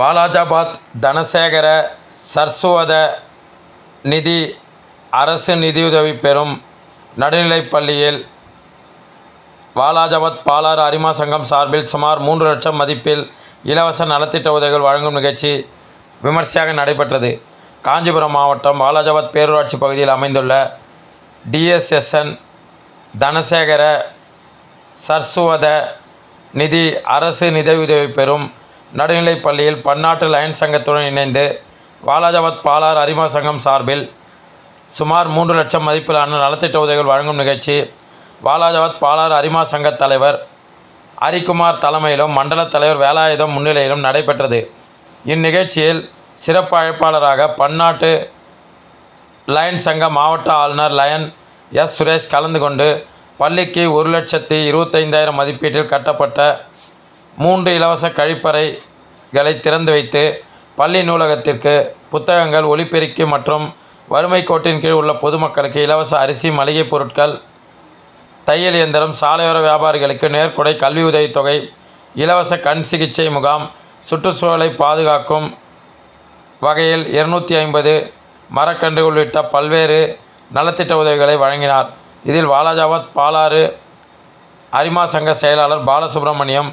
வாலாஜாபாத் தனசேகர சர்சுவத நிதி அரசு நிதியுதவி பெறும் நடுநிலைப் பள்ளியில் வாலாஜாபாத் பாலாறு அரிமா சங்கம் சார்பில் சுமார் மூன்று லட்சம் மதிப்பில் இலவச நலத்திட்ட உதவிகள் வழங்கும் நிகழ்ச்சி விமர்சையாக நடைபெற்றது. காஞ்சிபுரம் மாவட்டம் வாலாஜாபாத் பேரூராட்சி பகுதியில் அமைந்துள்ள டிஎஸ்எஸ்என் தனசேகர சர்சுவத நிதி அரசு நிதியுதவி பெறும் நடுநிலைப் பள்ளியில் பன்னாட்டு லயன்ஸ் சங்கத்துடன் இணைந்து வாலாஜாபாத் பாலார் அரிமா சங்கம் சார்பில் சுமார் மூன்று லட்சம் மதிப்பிலான நலத்திட்ட உதவிகள் வழங்கும் நிகழ்ச்சி வாலாஜாபாத் பாலார் அரிமா சங்க தலைவர் ஹரிக்குமார் தலைமையிலும் மண்டல தலைவர் வேலாயுதம் முன்னிலையிலும் நடைபெற்றது. இந்நிகழ்ச்சியில் சிறப்பு அழைப்பாளராக பன்னாட்டு லயன் சங்க மாவட்ட ஆளுநர் லயன் எஸ். சுரேஷ் கலந்து கொண்டு பள்ளிக்கு ஒரு லட்சத்தி இருபத்தைந்தாயிரம் மதிப்பீட்டில் கட்டப்பட்ட மூன்று இலவச கழிப்பறைகளை திறந்து வைத்து பள்ளி நூலகத்திற்கு புத்தகங்கள் ஒலிபெருக்கி மற்றும் வறுமை கோட்டின் கீழ் உள்ள பொதுமக்களுக்கு இலவச அரிசி மளிகைப் பொருட்கள் தையல் இயந்திரம் சாலையோர வியாபாரிகளுக்கு நேர்கொடை கல்வி உதவித்தொகை இலவச கண் சிகிச்சை முகாம் சுற்றுச்சூழலை பாதுகாக்கும் வகையில் இருநூற்றி ஐம்பது மரக்கன்று உள்ளிட்ட பல்வேறு நலத்திட்ட உதவிகளை வழங்கினார். இதில் வாலாஜாபாத் பாலாறு அரிமா சங்க செயலாளர் பாலசுப்ரமணியம்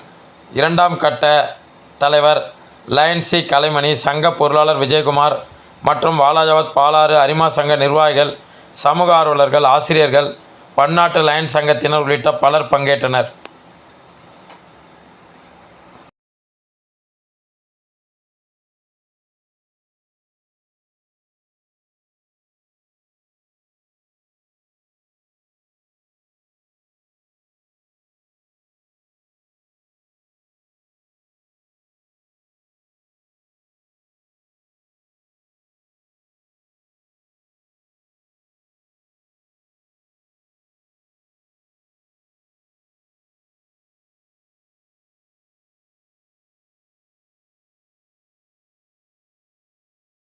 இரண்டாம் கட்ட தலைவர் லயன்சி கலைமணி சங்க பொருளாளர் விஜயகுமார் மற்றும் வாலாஜாபாத் பாலாறு அரிமா சங்க நிர்வாகிகள் சமூக ஆர்வலர்கள் ஆசிரியர்கள் பன்னாட்டு லயன்ஸ் சங்கத்தினர் உள்ளிட்ட பலர் பங்கேற்றனர்.